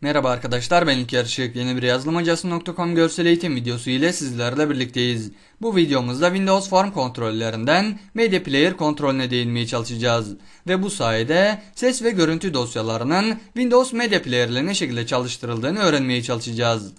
Merhaba arkadaşlar ben İlker Işık. Yeni bir yazılımacası.com görsel eğitim videosu ile sizlerle birlikteyiz. Bu videomuzda Windows Form kontrollerinden Media Player kontrolüne değinmeye çalışacağız. Ve bu sayede ses ve görüntü dosyalarının Windows Media Player ile ne şekilde çalıştırıldığını öğrenmeye çalışacağız.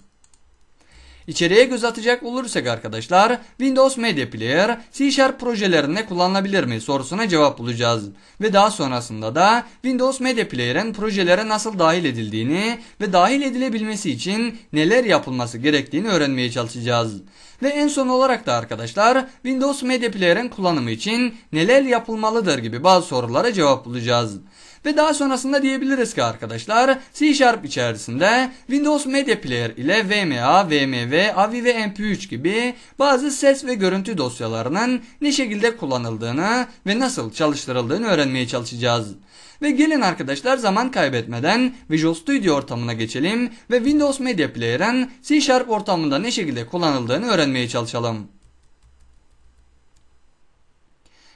İçeriye göz atacak olursak arkadaşlar Windows Media Player C Sharp projelerinde kullanılabilir mi sorusuna cevap bulacağız. Ve daha sonrasında da Windows Media Player'ın projelere nasıl dahil edildiğini ve dahil edilebilmesi için neler yapılması gerektiğini öğrenmeye çalışacağız. Ve en son olarak da arkadaşlar Windows Media Player'ın kullanımı için neler yapılmalıdır gibi bazı sorulara cevap bulacağız. Ve daha sonrasında diyebiliriz ki arkadaşlar C Sharp içerisinde Windows Media Player ile VMA, VMV, AVI ve MP3 gibi bazı ses ve görüntü dosyalarının ne şekilde kullanıldığını ve nasıl çalıştırıldığını öğrenmeye çalışacağız. Ve gelin arkadaşlar zaman kaybetmeden Visual Studio ortamına geçelim ve Windows Media Player'ın C Sharp ortamında ne şekilde kullanıldığını öğrenmeye çalışalım.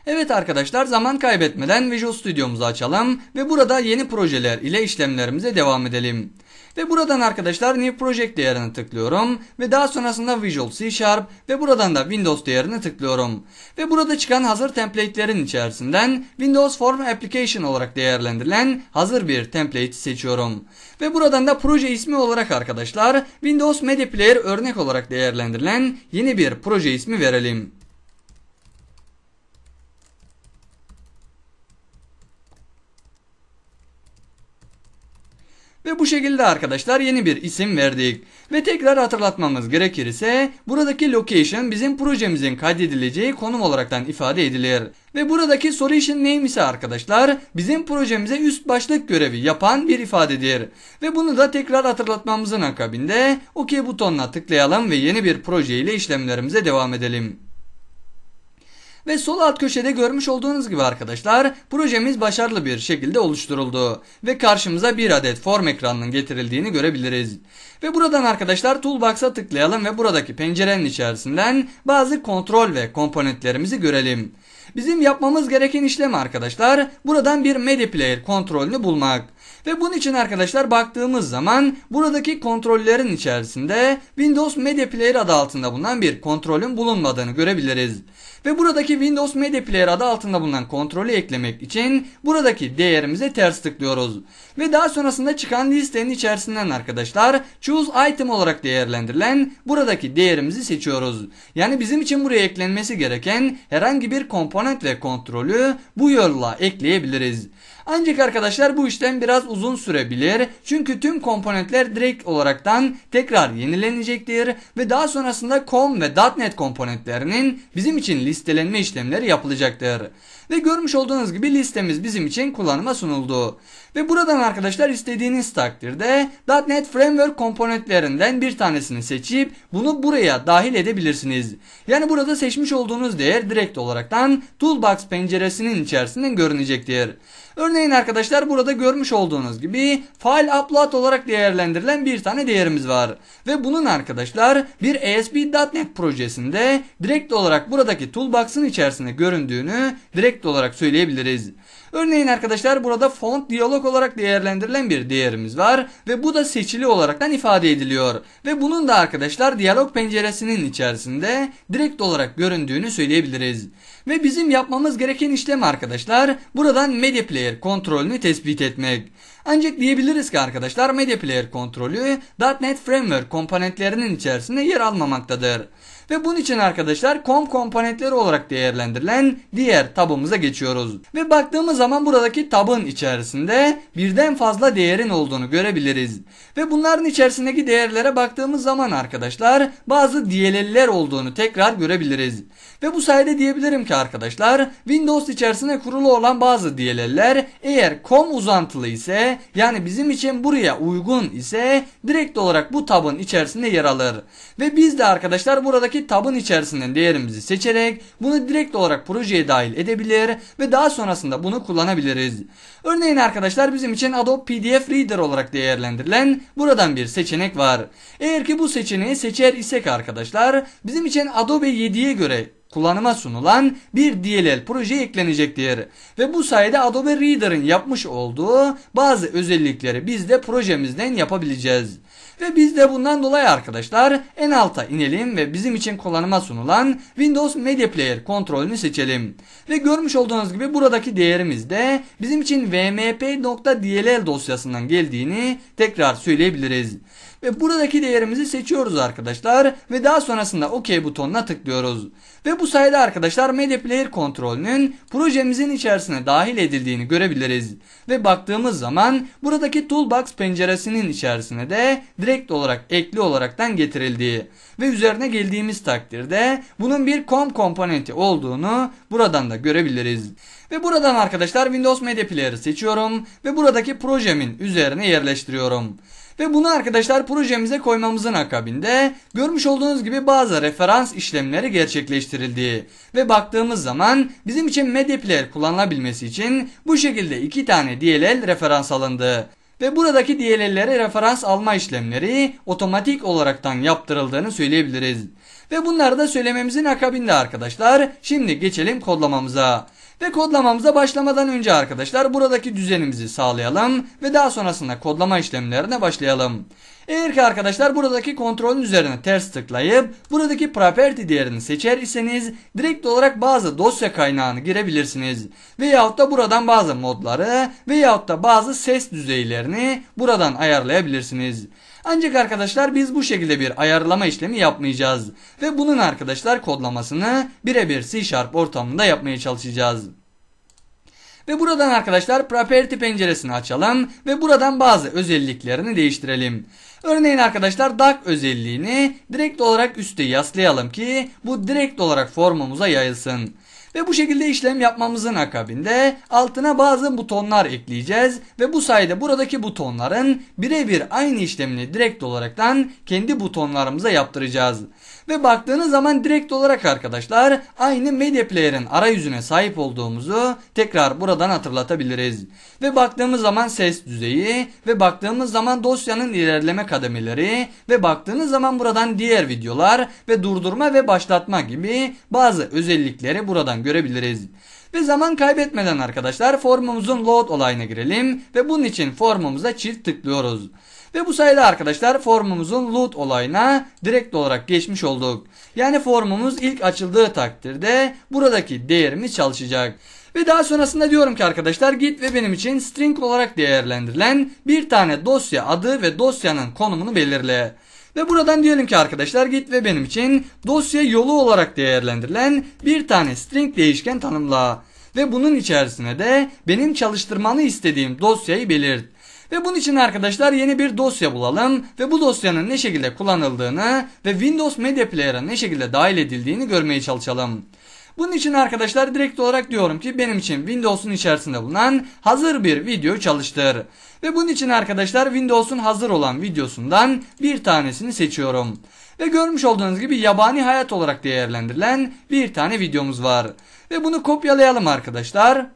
Evet arkadaşlar zaman kaybetmeden Visual Studio'muzu açalım ve burada yeni projeler ile işlemlerimize devam edelim. Ve buradan arkadaşlar New Project değerini tıklıyorum ve daha sonrasında Visual C Sharp ve buradan da Windows değerini tıklıyorum. Ve burada çıkan hazır template'lerin içerisinden Windows Form Application olarak değerlendirilen hazır bir template seçiyorum. Ve buradan da proje ismi olarak arkadaşlar Windows Media Player örnek olarak değerlendirilen yeni bir proje ismi verelim. Bu şekilde arkadaşlar yeni bir isim verdik. Ve tekrar hatırlatmamız gerekirse buradaki location bizim projemizin kaydedileceği konum olaraktan ifade edilir. Ve buradaki solution name ise arkadaşlar bizim projemize üst başlık görevi yapan bir ifadedir. Ve bunu da tekrar hatırlatmamızın akabinde OK butonuna tıklayalım ve yeni bir proje ile işlemlerimize devam edelim. Ve sol alt köşede görmüş olduğunuz gibi arkadaşlar projemiz başarılı bir şekilde oluşturuldu. Ve karşımıza bir adet form ekranının getirildiğini görebiliriz. Ve buradan arkadaşlar Toolbox'a tıklayalım ve buradaki pencerenin içerisinden bazı kontrol ve komponentlerimizi görelim. Bizim yapmamız gereken işlem arkadaşlar buradan bir Media Player kontrolünü bulmak. Ve bunun için arkadaşlar baktığımız zaman buradaki kontrollerin içerisinde Windows Media Player adı altında bulunan bir kontrolün bulunmadığını görebiliriz. Ve buradaki Windows Media Player adı altında bulunan kontrolü eklemek için buradaki değerimize ters tıklıyoruz. Ve daha sonrasında çıkan listenin içerisinden arkadaşlar Choose Item olarak değerlendirilen buradaki değerimizi seçiyoruz. Yani bizim için buraya eklenmesi gereken herhangi bir komponent ve kontrolü bu yolla ekleyebiliriz. Ancak arkadaşlar bu işlem biraz uzun sürebilir. Çünkü tüm komponentler direkt olaraktan tekrar yenilenecektir ve daha sonrasında COM ve .NET komponentlerinin bizim için listelenme işlemleri yapılacaktır. Ve görmüş olduğunuz gibi listemiz bizim için kullanıma sunuldu. Ve buradan arkadaşlar istediğiniz takdirde .NET Framework komponentlerinden bir tanesini seçip bunu buraya dahil edebilirsiniz. Yani burada seçmiş olduğunuz değer direkt olaraktan Toolbox penceresinin içerisinden görünecektir. Örneğin arkadaşlar burada görmüş olduğunuz gibi file upload olarak değerlendirilen bir tane değerimiz var. Ve bunun arkadaşlar bir ASP.NET projesinde direkt olarak buradaki toolbox'ın içerisinde göründüğünü direkt olarak söyleyebiliriz. Örneğin arkadaşlar burada font diyalog olarak değerlendirilen bir değerimiz var ve bu da seçili olaraktan ifade ediliyor. Ve bunun da arkadaşlar diyalog penceresinin içerisinde direkt olarak göründüğünü söyleyebiliriz. Ve bizim yapmamız gereken işlem arkadaşlar buradan Media Player kontrolünü tespit etmek. Ancak diyebiliriz ki arkadaşlar Media Player kontrolü .NET Framework komponentlerinin içerisinde yer almamaktadır. Ve bunun için arkadaşlar COM komponentleri olarak değerlendirilen diğer tabımıza geçiyoruz. Ve baktığımız zaman buradaki tabın içerisinde birden fazla değerin olduğunu görebiliriz. Ve bunların içerisindeki değerlere baktığımız zaman arkadaşlar bazı DLL'ler olduğunu tekrar görebiliriz. Ve bu sayede diyebilirim ki arkadaşlar Windows içerisinde kurulu olan bazı DLL'ler eğer COM uzantılı ise yani bizim için buraya uygun ise direkt olarak bu tabın içerisinde yer alır. Ve biz de arkadaşlar buradaki tabın içerisinden değerimizi seçerek bunu direkt olarak projeye dahil edebilir ve daha sonrasında bunu kullanabiliriz. Örneğin arkadaşlar bizim için Adobe PDF Reader olarak değerlendirilen buradan bir seçenek var. Eğer ki bu seçeneği seçer isek arkadaşlar bizim için Adobe 7'ye göre kullanıma sunulan bir DLL proje eklenecektir. Ve bu sayede Adobe Reader'ın yapmış olduğu bazı özellikleri biz de projemizden yapabileceğiz. Ve biz de bundan dolayı arkadaşlar en alta inelim ve bizim için kullanıma sunulan Windows Media Player kontrolünü seçelim. Ve görmüş olduğunuz gibi buradaki değerimiz de bizim için vmp.dll dosyasından geldiğini tekrar söyleyebiliriz. Ve buradaki değerimizi seçiyoruz arkadaşlar ve daha sonrasında OK butonuna tıklıyoruz. Ve bu sayede arkadaşlar Media Player kontrolünün projemizin içerisine dahil edildiğini görebiliriz. Ve baktığımız zaman buradaki Toolbox penceresinin içerisine de direkt olarak ekli olaraktan getirildiği ve üzerine geldiğimiz takdirde bunun bir COM komponenti olduğunu buradan da görebiliriz. Ve buradan arkadaşlar Windows Media Player'ı seçiyorum ve buradaki projemin üzerine yerleştiriyorum. Ve bunu arkadaşlar projemize koymamızın akabinde görmüş olduğunuz gibi bazı referans işlemleri gerçekleştirildi. Ve baktığımız zaman bizim için Media Player kullanılabilmesi için bu şekilde iki tane DLL referans alındı. Ve buradaki DLL'lere referans alma işlemleri otomatik olaraktan yaptırıldığını söyleyebiliriz. Ve bunları da söylememizin akabinde arkadaşlar şimdi geçelim kodlamamıza. Ve kodlamamıza başlamadan önce arkadaşlar buradaki düzenimizi sağlayalım ve daha sonrasında kodlama işlemlerine başlayalım. Eğer ki arkadaşlar buradaki kontrolün üzerine ters tıklayıp buradaki property değerini seçer iseniz direkt olarak bazı dosya kaynağını girebilirsiniz. Veyahut da buradan bazı modları veyahut da bazı ses düzeylerini buradan ayarlayabilirsiniz. Ancak arkadaşlar biz bu şekilde bir ayarlama işlemi yapmayacağız. Ve bunun arkadaşlar kodlamasını birebir C Sharp ortamında yapmaya çalışacağız. Ve buradan arkadaşlar Property penceresini açalım ve buradan bazı özelliklerini değiştirelim. Örneğin arkadaşlar DAC özelliğini direkt olarak üste yaslayalım ki bu direkt olarak formumuza yayılsın. Ve bu şekilde işlem yapmamızın akabinde altına bazı butonlar ekleyeceğiz. Ve bu sayede buradaki butonların birebir aynı işlemini direkt olaraktan kendi butonlarımıza yaptıracağız. Ve baktığınız zaman direkt olarak arkadaşlar aynı Media Player'ın arayüzüne sahip olduğumuzu tekrar buradan hatırlatabiliriz. Ve baktığımız zaman ses düzeyi ve baktığımız zaman dosyanın ilerleme kademeleri ve baktığınız zaman buradan diğer videolar ve durdurma ve başlatma gibi bazı özellikleri buradan görebiliriz. Ve zaman kaybetmeden arkadaşlar formumuzun load olayına girelim ve bunun için formumuza çift tıklıyoruz. Ve bu sayede arkadaşlar formumuzun load olayına direkt olarak geçmiş olduk. Yani formumuz ilk açıldığı takdirde buradaki değerimiz çalışacak. Ve daha sonrasında diyorum ki arkadaşlar git ve benim için string olarak değerlendirilen bir tane dosya adı ve dosyanın konumunu belirle. Ve buradan diyelim ki arkadaşlar git ve benim için dosya yolu olarak değerlendirilen bir tane string değişken tanımla. Ve bunun içerisine de benim çalıştırmanı istediğim dosyayı belirt. Ve bunun için arkadaşlar yeni bir dosya bulalım ve bu dosyanın ne şekilde kullanıldığını ve Windows Media Player'a ne şekilde dahil edildiğini görmeye çalışalım. Bunun için arkadaşlar direkt olarak diyorum ki benim için Windows'un içerisinde bulunan hazır bir video çalıştır. Ve bunun için arkadaşlar Windows'un hazır olan videosundan bir tanesini seçiyorum. Ve görmüş olduğunuz gibi yabani hayat olarak değerlendirilen bir tane videomuz var. Ve bunu kopyalayalım arkadaşlar.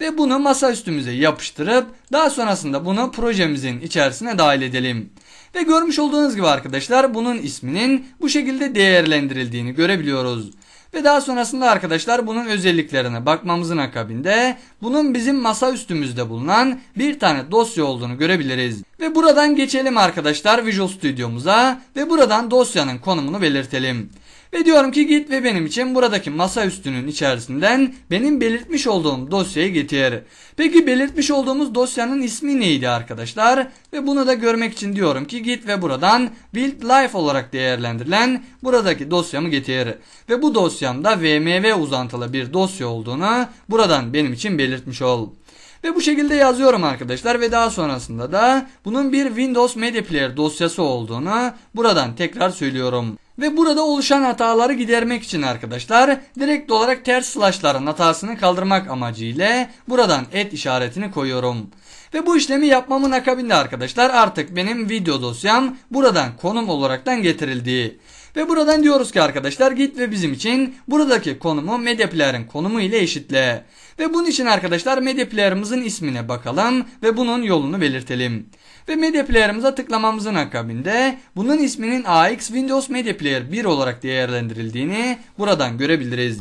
Ve bunu masa üstümüze yapıştırıp daha sonrasında bunu projemizin içerisine dahil edelim. Ve görmüş olduğunuz gibi arkadaşlar bunun isminin bu şekilde değerlendirildiğini görebiliyoruz. Ve daha sonrasında arkadaşlar bunun özelliklerine bakmamızın akabinde bunun bizim masa üstümüzde bulunan bir tane dosya olduğunu görebiliriz. Ve buradan geçelim arkadaşlar Visual Studio'muza ve buradan dosyanın konumunu belirtelim. Ve diyorum ki git ve benim için buradaki masa üstünün içerisinden benim belirtmiş olduğum dosyayı getir. Peki belirtmiş olduğumuz dosyanın ismi neydi arkadaşlar? Ve bunu da görmek için diyorum ki git ve buradan build life olarak değerlendirilen buradaki dosyamı getir. Ve bu dosyamda vmv uzantılı bir dosya olduğunu buradan benim için belirtmiş ol. Ve bu şekilde yazıyorum arkadaşlar ve daha sonrasında da bunun bir Windows Media Player dosyası olduğunu buradan tekrar söylüyorum. Ve burada oluşan hataları gidermek için arkadaşlar direkt olarak ters slashların hatasını kaldırmak amacıyla buradan et işaretini koyuyorum. Ve bu işlemi yapmamın akabinde arkadaşlar artık benim video dosyam buradan konum olaraktan getirildi. Ve buradan diyoruz ki arkadaşlar git ve bizim için buradaki konumu Media Player'ın konumu ile eşitle. Ve bunun için arkadaşlar Media Player'ımızın ismine bakalım ve bunun yolunu belirtelim. Ve Media Player'ımıza tıklamamızın akabinde bunun isminin AX Windows Media Player 1 olarak değerlendirildiğini buradan görebiliriz.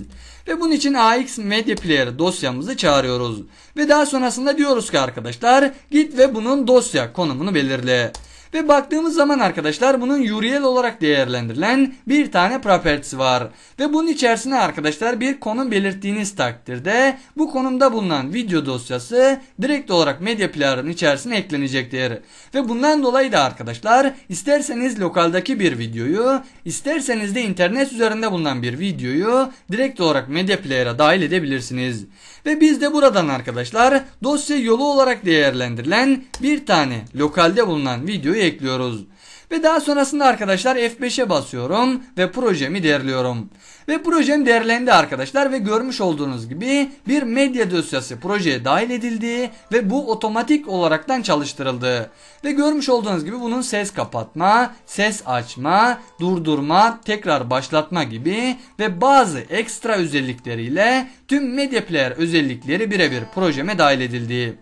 Ve bunun için AX Media Player dosyamızı çağırıyoruz. Ve daha sonrasında diyoruz ki arkadaşlar git ve bunun dosya konumunu belirle. Ve baktığımız zaman arkadaşlar bunun URL olarak değerlendirilen bir tane property'si var. Ve bunun içerisine arkadaşlar bir konum belirttiğiniz takdirde bu konumda bulunan video dosyası direkt olarak Media Player'ın içerisine eklenecektir. Ve bundan dolayı da arkadaşlar isterseniz lokaldaki bir videoyu isterseniz de internet üzerinde bulunan bir videoyu direkt olarak Media Player'a dahil edebilirsiniz. Ve biz de buradan arkadaşlar dosya yolu olarak değerlendirilen bir tane lokalde bulunan videoyu ekliyoruz. Ve daha sonrasında arkadaşlar F5'e basıyorum ve projemi değerliyorum. Ve projem değerlendi arkadaşlar ve görmüş olduğunuz gibi bir medya dosyası projeye dahil edildi ve bu otomatik olaraktan çalıştırıldı. Ve görmüş olduğunuz gibi bunun ses kapatma, ses açma, durdurma, tekrar başlatma gibi ve bazı ekstra özellikleriyle tüm Media Player özellikleri birebir projeme dahil edildi.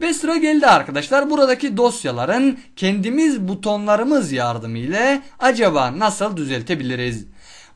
Ve sıra geldi arkadaşlar buradaki dosyaların kendimiz butonlarımız yardımıyla acaba nasıl düzeltebiliriz?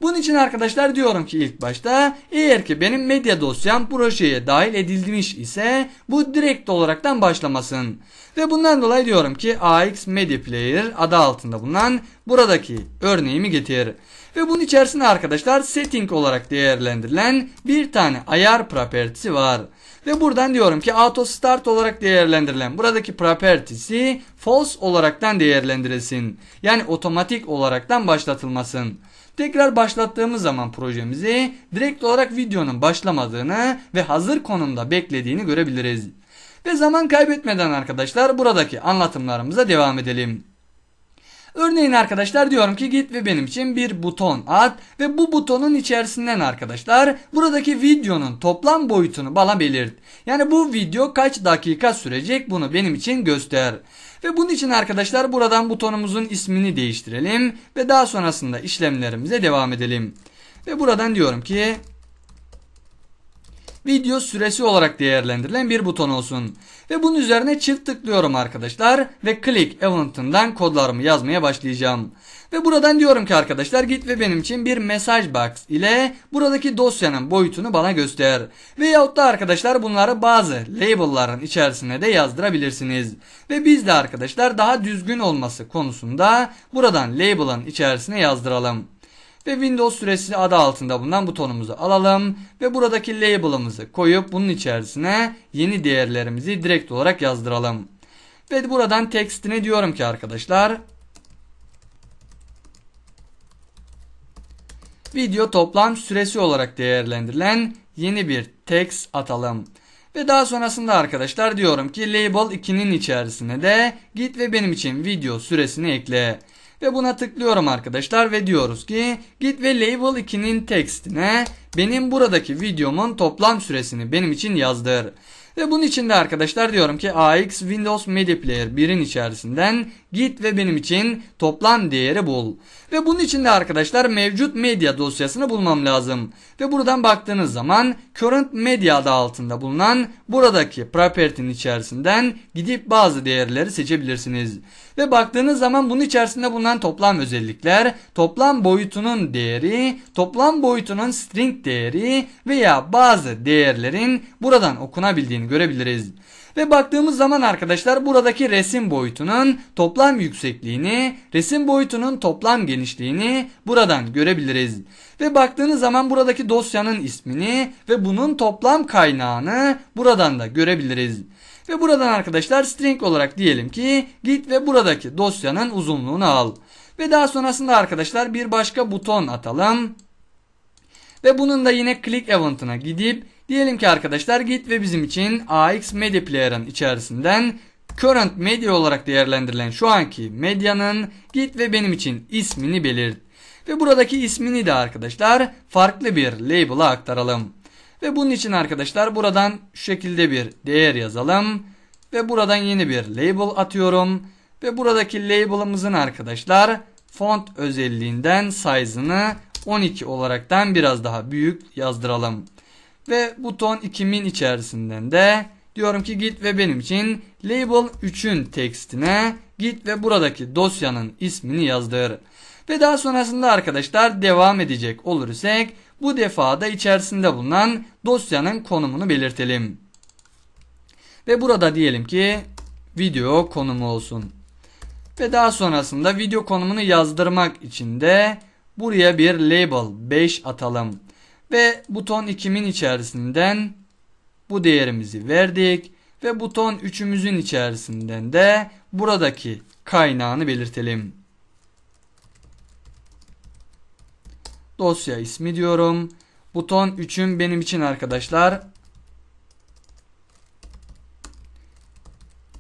Bunun için arkadaşlar diyorum ki ilk başta eğer ki benim medya dosyam projeye dahil edilmiş ise bu direkt olaraktan başlamasın. Ve bundan dolayı diyorum ki AX Media Player adı altında bulunan buradaki örneğimi getir. Ve bunun içerisinde arkadaşlar setting olarak değerlendirilen bir tane ayar property'si var. Ve buradan diyorum ki auto start olarak değerlendirilen buradaki property'si false olaraktan değerlendirilsin. Yani otomatik olaraktan başlatılmasın. Tekrar başlattığımız zaman projemizi direkt olarak videonun başlamadığını ve hazır konumda beklediğini görebiliriz. Ve zaman kaybetmeden arkadaşlar buradaki anlatımlarımıza devam edelim. Örneğin arkadaşlar diyorum ki git ve benim için bir buton at ve bu butonun içerisinden arkadaşlar buradaki videonun toplam boyutunu bana belirt. Yani bu video kaç dakika sürecek bunu benim için göster. Ve bunun için arkadaşlar buradan butonumuzun ismini değiştirelim ve daha sonrasında işlemlerimize devam edelim. Ve buradan diyorum ki video süresi olarak değerlendirilen bir buton olsun. Ve bunun üzerine çift tıklıyorum arkadaşlar ve click event'ından kodlarımı yazmaya başlayacağım. Ve buradan diyorum ki arkadaşlar git ve benim için bir mesaj box ile buradaki dosyanın boyutunu bana göster. Veyahut da arkadaşlar bunları bazı label'ların içerisine de yazdırabilirsiniz. Ve biz de arkadaşlar daha düzgün olması konusunda buradan label'ın içerisine yazdıralım ve Windows süresi adı altında bulunan butonumuzu alalım ve buradaki label'ımızı koyup bunun içerisine yeni değerlerimizi direkt olarak yazdıralım. Ve buradan textine diyorum ki arkadaşlar video toplam süresi olarak değerlendirilen yeni bir text atalım. Ve daha sonrasında arkadaşlar diyorum ki label 2'nin içerisine de git ve benim için video süresini ekle. Ve buna tıklıyorum arkadaşlar ve diyoruz ki git ve label 2'nin tekstine benim buradaki videomun toplam süresini benim için yazdır. Ve bunun için de arkadaşlar diyorum ki AX Windows Media Player 1'in içerisinden git ve benim için toplam değeri bul. Ve bunun için de arkadaşlar mevcut medya dosyasını bulmam lazım. Ve buradan baktığınız zaman current media adı altında bulunan buradaki property'nin içerisinden gidip bazı değerleri seçebilirsiniz. Ve baktığınız zaman bunun içerisinde bulunan toplam özellikler, toplam boyutunun değeri, toplam boyutunun string değeri veya bazı değerlerin buradan okunabildiğini görebiliriz. Ve baktığımız zaman arkadaşlar buradaki resim boyutunun toplam yüksekliğini, resim boyutunun toplam genişliğini buradan görebiliriz. Ve baktığınız zaman buradaki dosyanın ismini ve bunun toplam kaynağını buradan da görebiliriz. Ve buradan arkadaşlar string olarak diyelim ki git ve buradaki dosyanın uzunluğunu al. Ve daha sonrasında arkadaşlar bir başka buton atalım. Ve bunun da yine click event'ına gidip diyelim ki arkadaşlar git ve bizim için AX Media Player'ın içerisinden current media olarak değerlendirilen şu anki medyanın git ve benim için ismini belirt. Ve buradaki ismini de arkadaşlar farklı bir label'a aktaralım. Ve bunun için arkadaşlar buradan şu şekilde bir değer yazalım. Ve buradan yeni bir label atıyorum. Ve buradaki label'ımızın arkadaşlar font özelliğinden size'ını 12 olaraktan biraz daha büyük yazdıralım. Ve buton 2000 içerisinden de diyorum ki git ve benim için label 3'ün tekstine git ve buradaki dosyanın ismini yazdır. Ve daha sonrasında arkadaşlar devam edecek olursak bu defada içerisinde bulunan dosyanın konumunu belirtelim. Ve burada diyelim ki video konumu olsun. Ve daha sonrasında video konumunu yazdırmak için de buraya bir label 5 atalım. Ve buton 2000 içerisinden bu değerimizi verdik. Ve buton 3'ümüzün içerisinden de buradaki kaynağını belirtelim. Dosya ismi diyorum. Buton 3'üm benim için arkadaşlar.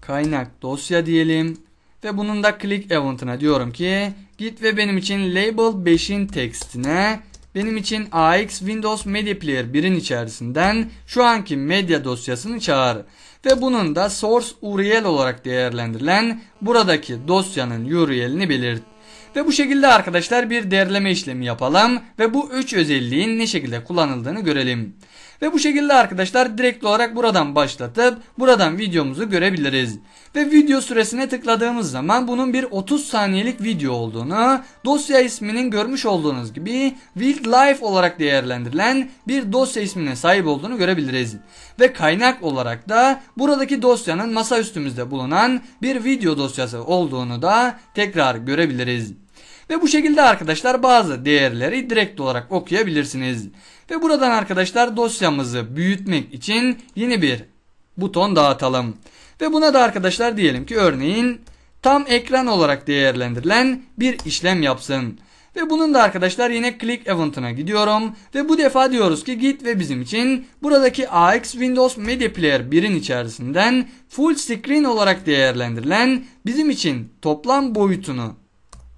Kaynak dosya diyelim. Ve bunun da click event'ına diyorum ki git ve benim için label 5'in tekstine benim için AX Windows Media Player 1'in içerisinden şu anki medya dosyasını çağır. Ve bunun da source URL olarak değerlendirilen buradaki dosyanın URL'ini belirt. Ve bu şekilde arkadaşlar bir derleme işlemi yapalım ve bu üç özelliğin ne şekilde kullanıldığını görelim. Ve bu şekilde arkadaşlar direkt olarak buradan başlatıp buradan videomuzu görebiliriz. Ve video süresine tıkladığımız zaman bunun bir 30 saniyelik video olduğunu, dosya isminin görmüş olduğunuz gibi Wildlife olarak değerlendirilen bir dosya ismine sahip olduğunu görebiliriz. Ve kaynak olarak da buradaki dosyanın masa üstümüzde bulunan bir video dosyası olduğunu da tekrar görebiliriz. Ve bu şekilde arkadaşlar bazı değerleri direkt olarak okuyabilirsiniz. Ve buradan arkadaşlar dosyamızı büyütmek için yeni bir buton dağıtalım. Ve buna da arkadaşlar diyelim ki örneğin tam ekran olarak değerlendirilen bir işlem yapsın. Ve bunun da arkadaşlar yine click event'ına gidiyorum. Ve bu defa diyoruz ki git ve bizim için buradaki AX Windows Media Player 1'in içerisinden full screen olarak değerlendirilen bizim için toplam boyutunu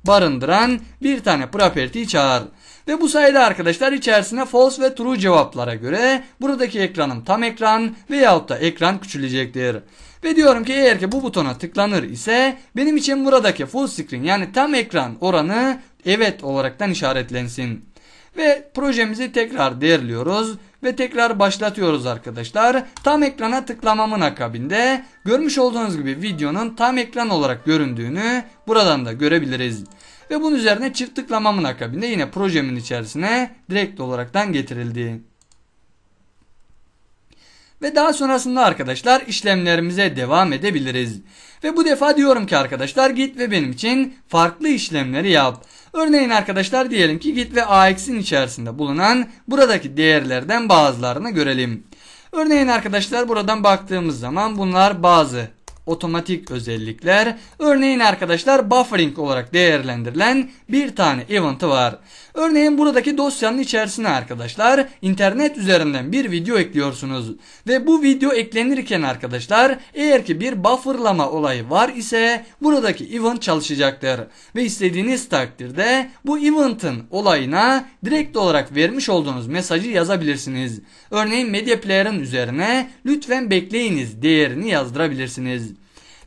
barındıran bir tane property çağır. Ve bu sayede arkadaşlar içerisine false ve true cevaplara göre buradaki ekranım tam ekran veyahut da ekran küçülecektir. Ve diyorum ki eğer ki bu butona tıklanır ise benim için buradaki full screen yani tam ekran oranı evet olaraktan işaretlensin. Ve projemizi tekrar değerliyoruz ve tekrar başlatıyoruz arkadaşlar. Tam ekrana tıklamamın akabinde görmüş olduğunuz gibi videonun tam ekran olarak göründüğünü buradan da görebiliriz. Ve bunun üzerine çift tıklamamın akabinde yine projemin içerisine direkt olaraktan getirildi. Ve daha sonrasında arkadaşlar işlemlerimize devam edebiliriz. Ve bu defa diyorum ki arkadaşlar git ve benim için farklı işlemleri yap. Örneğin arkadaşlar diyelim ki git ve AX'in içerisinde bulunan buradaki değerlerden bazılarını görelim. Örneğin arkadaşlar buradan baktığımız zaman bunlar bazı otomatik özellikler. Örneğin arkadaşlar buffering olarak değerlendirilen bir tane event'ı var. Örneğin buradaki dosyanın içerisine arkadaşlar internet üzerinden bir video ekliyorsunuz. Ve bu video eklenirken arkadaşlar eğer ki bir bufferlama olayı var ise buradaki event çalışacaktır. Ve istediğiniz takdirde bu event'ın olayına direkt olarak vermiş olduğunuz mesajı yazabilirsiniz. Örneğin Media Player'ın üzerine lütfen bekleyiniz değerini yazdırabilirsiniz.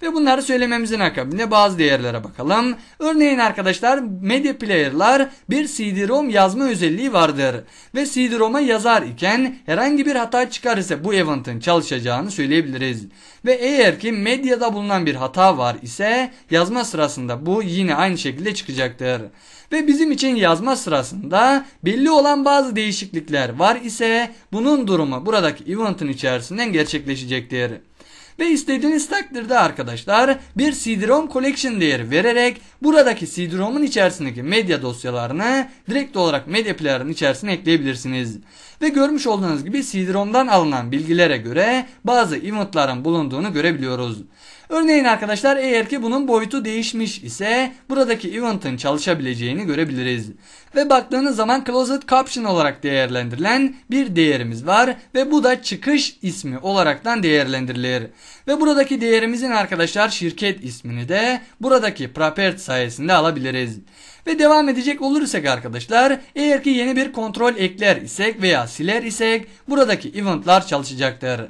Ve bunları söylememizin akabinde bazı değerlere bakalım. Örneğin arkadaşlar media player'lar bir CD-ROM yazma özelliği vardır. Ve CD-ROM'a yazar iken herhangi bir hata çıkar ise bu event'ın çalışacağını söyleyebiliriz. Ve eğer ki medyada bulunan bir hata var ise yazma sırasında bu yine aynı şekilde çıkacaktır. Ve bizim için yazma sırasında belli olan bazı değişiklikler var ise bunun durumu buradaki event'ın içerisinden gerçekleşecektir. Ve istediğiniz takdirde arkadaşlar bir CD-ROM collection değeri vererek buradaki CD-ROM'un içerisindeki medya dosyalarını direkt olarak medya player'ın içerisine ekleyebilirsiniz. Ve görmüş olduğunuz gibi CD-ROM'dan alınan bilgilere göre bazı eventların bulunduğunu görebiliyoruz. Örneğin arkadaşlar eğer ki bunun boyutu değişmiş ise buradaki event'ın çalışabileceğini görebiliriz. Ve baktığınız zaman closet caption olarak değerlendirilen bir değerimiz var ve bu da çıkış ismi olaraktan değerlendirilir. Ve buradaki değerimizin arkadaşlar şirket ismini de buradaki property sayesinde alabiliriz. Ve devam edecek olursak arkadaşlar eğer ki yeni bir kontrol ekler isek veya siler isek buradaki eventlar çalışacaktır.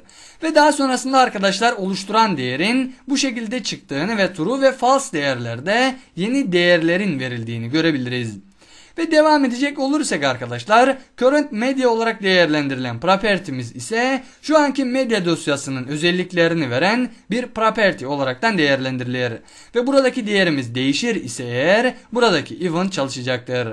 Ve daha sonrasında arkadaşlar oluşturan değerin bu şekilde çıktığını ve true ve false değerlerde yeni değerlerin verildiğini görebiliriz. Ve devam edecek olursak arkadaşlar current media olarak değerlendirilen property'miz ise şu anki medya dosyasının özelliklerini veren bir property olaraktan değerlendirilir. Ve buradaki değerimiz değişir ise eğer buradaki event çalışacaktır.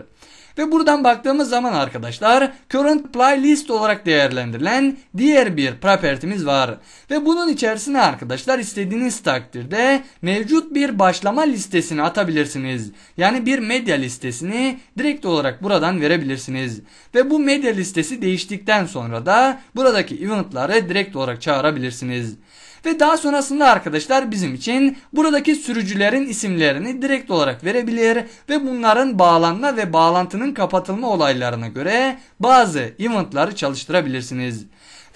Ve buradan baktığımız zaman arkadaşlar current playlist olarak değerlendirilen diğer bir property'miz var. Ve bunun içerisine arkadaşlar istediğiniz takdirde mevcut bir başlama listesini atabilirsiniz. Yani bir medya listesini direkt olarak buradan verebilirsiniz. Ve bu medya listesi değiştikten sonra da buradaki eventları direkt olarak çağırabilirsiniz. Ve daha sonrasında arkadaşlar bizim için buradaki sürücülerin isimlerini direkt olarak verebilir ve bunların bağlanma ve bağlantının kapatılma olaylarına göre bazı eventları çalıştırabilirsiniz.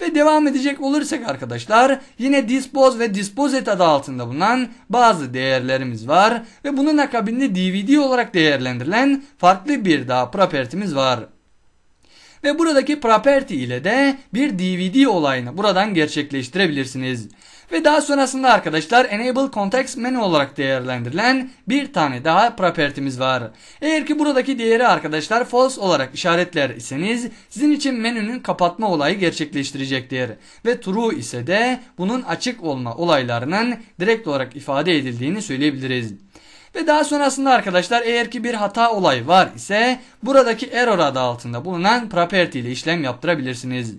Ve devam edecek olursak arkadaşlar yine dispose ve disposit adı altında bulunan bazı değerlerimiz var ve bunun akabinde DVD olarak değerlendirilen farklı bir daha property'miz var. Ve buradaki property ile de bir DVD olayını buradan gerçekleştirebilirsiniz. Ve daha sonrasında arkadaşlar Enable Context Menu olarak değerlendirilen bir tane daha property'miz var. Eğer ki buradaki değeri arkadaşlar false olarak işaretler iseniz sizin için menünün kapatma olayı gerçekleştirecektir. Ve true ise de bunun açık olma olaylarının direkt olarak ifade edildiğini söyleyebiliriz. Ve daha sonrasında arkadaşlar eğer ki bir hata olayı var ise buradaki error adı altında bulunan property ile işlem yaptırabilirsiniz.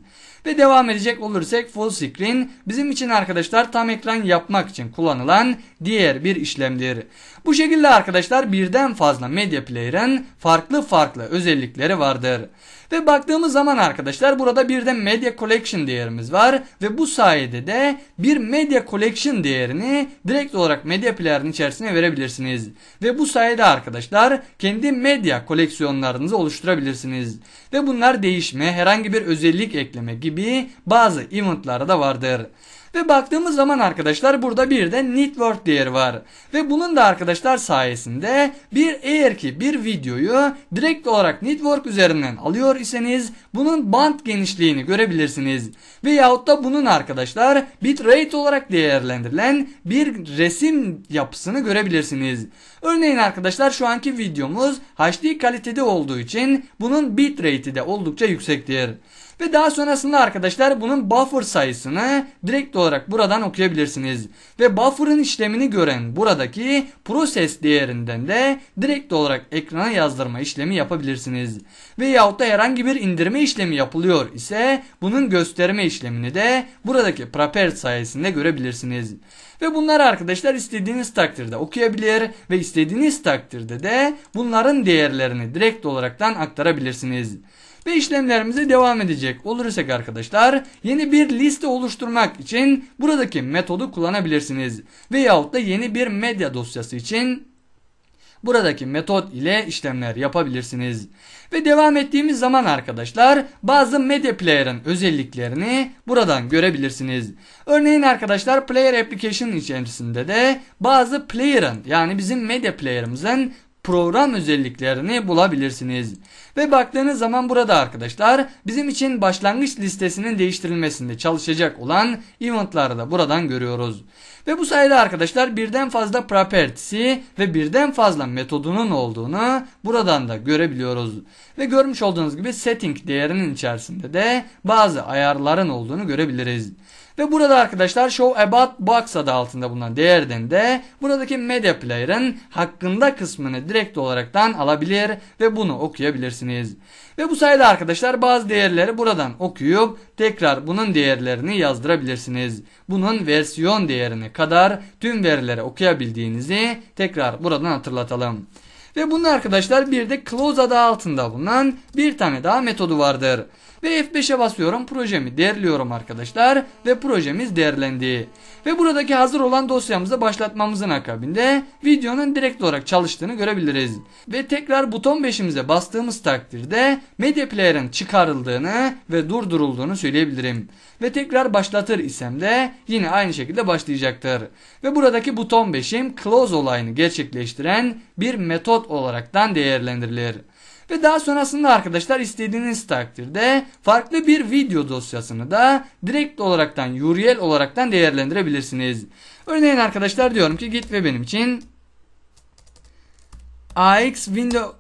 Ve devam edecek olursak full screen bizim için arkadaşlar tam ekran yapmak için kullanılan diğer bir işlemdir. Bu şekilde arkadaşlar birden fazla media player'ın farklı farklı özellikleri vardır. Ve baktığımız zaman arkadaşlar burada bir de Media Collection değerimiz var. Ve bu sayede de bir Media Collection değerini direkt olarak Media Player'ın içerisine verebilirsiniz. Ve bu sayede arkadaşlar kendi medya koleksiyonlarınızı oluşturabilirsiniz. Ve bunlar değişme, herhangi bir özellik ekleme gibi bazı eventları da vardır. Ve baktığımız zaman arkadaşlar burada bir de network değeri var. Ve bunun da arkadaşlar sayesinde bir eğer ki bir videoyu direkt olarak network üzerinden alıyor iseniz bunun band genişliğini görebilirsiniz. Veyahut da bunun arkadaşlar bitrate olarak değerlendirilen bir resim yapısını görebilirsiniz. Örneğin arkadaşlar şu anki videomuz HD kalitede olduğu için bunun bitrate'i de oldukça yüksektir. Ve daha sonrasında arkadaşlar bunun buffer sayısını direkt olarak buradan okuyabilirsiniz. Ve buffer'ın işlemini gören buradaki proses değerinden de direkt olarak ekrana yazdırma işlemi yapabilirsiniz. Veyahut da herhangi bir indirme işlemi yapılıyor ise bunun gösterme işlemini de buradaki property sayesinde görebilirsiniz. Ve bunları arkadaşlar istediğiniz takdirde okuyabilir ve istediğiniz takdirde de bunların değerlerini direkt olaraktan aktarabilirsiniz. Ve işlemlerimize devam edecek olursak arkadaşlar yeni bir liste oluşturmak için buradaki metodu kullanabilirsiniz. Veyahut da yeni bir medya dosyası için buradaki metot ile işlemler yapabilirsiniz. Ve devam ettiğimiz zaman arkadaşlar bazı Media Player'ın özelliklerini buradan görebilirsiniz. Örneğin arkadaşlar Player Application içerisinde de bazı Player'ın yani bizim Media Player'ımızın program özelliklerini bulabilirsiniz. Ve baktığınız zaman burada arkadaşlar bizim için başlangıç listesinin değiştirilmesinde çalışacak olan eventları da buradan görüyoruz. Ve bu sayede arkadaşlar birden fazla property'si ve birden fazla metodunun olduğunu buradan da görebiliyoruz. Ve görmüş olduğunuz gibi setting değerinin içerisinde de bazı ayarların olduğunu görebiliriz. Ve burada arkadaşlar Show About Box adı altında bulunan değerden de buradaki Media Player'ın hakkında kısmını direkt olaraktan alabilir ve bunu okuyabilirsiniz. Ve bu sayede arkadaşlar bazı değerleri buradan okuyup tekrar bunun değerlerini yazdırabilirsiniz. Bunun versiyon değerini kadar tüm verileri okuyabildiğinizi tekrar buradan hatırlatalım. Ve bunun arkadaşlar bir de close adı altında bulunan bir tane daha metodu vardır. Ve F5'e basıyorum. Projemi değerliyorum arkadaşlar. Ve projemiz değerlendi. Ve buradaki hazır olan dosyamızı başlatmamızın akabinde videonun direkt olarak çalıştığını görebiliriz. Ve tekrar buton 5'imize bastığımız takdirde Media Player'ın çıkarıldığını ve durdurulduğunu söyleyebilirim. Ve tekrar başlatır isem de yine aynı şekilde başlayacaktır. Ve buradaki buton 5'im close olayını gerçekleştiren bir metot olaraktan değerlendirilir. Ve daha sonrasında arkadaşlar istediğiniz takdirde farklı bir video dosyasını da direkt olaraktan URL olaraktan değerlendirebilirsiniz. Örneğin arkadaşlar diyorum ki git ve benim için AX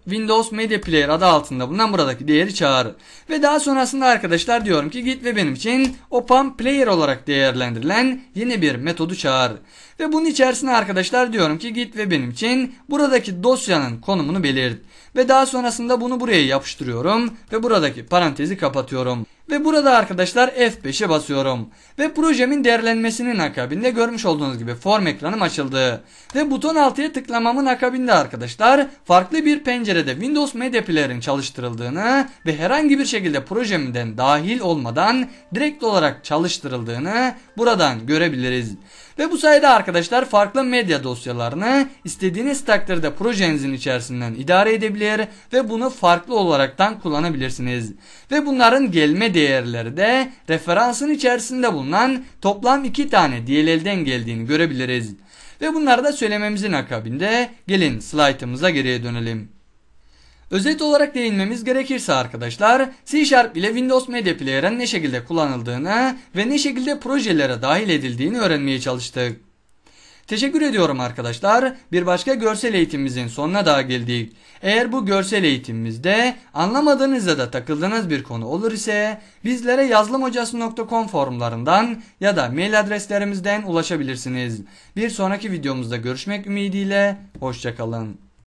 Windows Media Player adı altında bulunan buradaki değeri çağır. Ve daha sonrasında arkadaşlar diyorum ki git ve benim için Open Player olarak değerlendirilen yeni bir metodu çağır. Ve bunun içerisine arkadaşlar diyorum ki git ve benim için buradaki dosyanın konumunu belirt. Ve daha sonrasında bunu buraya yapıştırıyorum ve buradaki parantezi kapatıyorum. Ve burada arkadaşlar F5'e basıyorum. Ve projemin değerlenmesinin akabinde görmüş olduğunuz gibi form ekranım açıldı. Ve buton 6'ya tıklamamın akabinde arkadaşlar farklı bir pencerede Windows Media Player'in çalıştırıldığını ve herhangi bir şekilde projemden dahil olmadan direkt olarak çalıştırıldığını buradan görebiliriz. Ve bu sayede arkadaşlar farklı medya dosyalarını istediğiniz takdirde projenizin içerisinden idare edebilir ve bunu farklı olaraktan kullanabilirsiniz. Ve bunların gelme değerleri de referansın içerisinde bulunan toplam iki tane DLL'den geldiğini görebiliriz. Ve bunları da söylememizin akabinde gelin slaytımıza geriye dönelim. Özet olarak değinmemiz gerekirse arkadaşlar C Sharp ile Windows Media Player'ın ne şekilde kullanıldığını ve ne şekilde projelere dahil edildiğini öğrenmeye çalıştık. Teşekkür ediyorum arkadaşlar. Bir başka görsel eğitimimizin sonuna daha geldik. Eğer bu görsel eğitimimizde anlamadığınız ya da takıldığınız bir konu olur ise bizlere yazılımhocası.com forumlarından ya da mail adreslerimizden ulaşabilirsiniz. Bir sonraki videomuzda görüşmek ümidiyle hoşçakalın.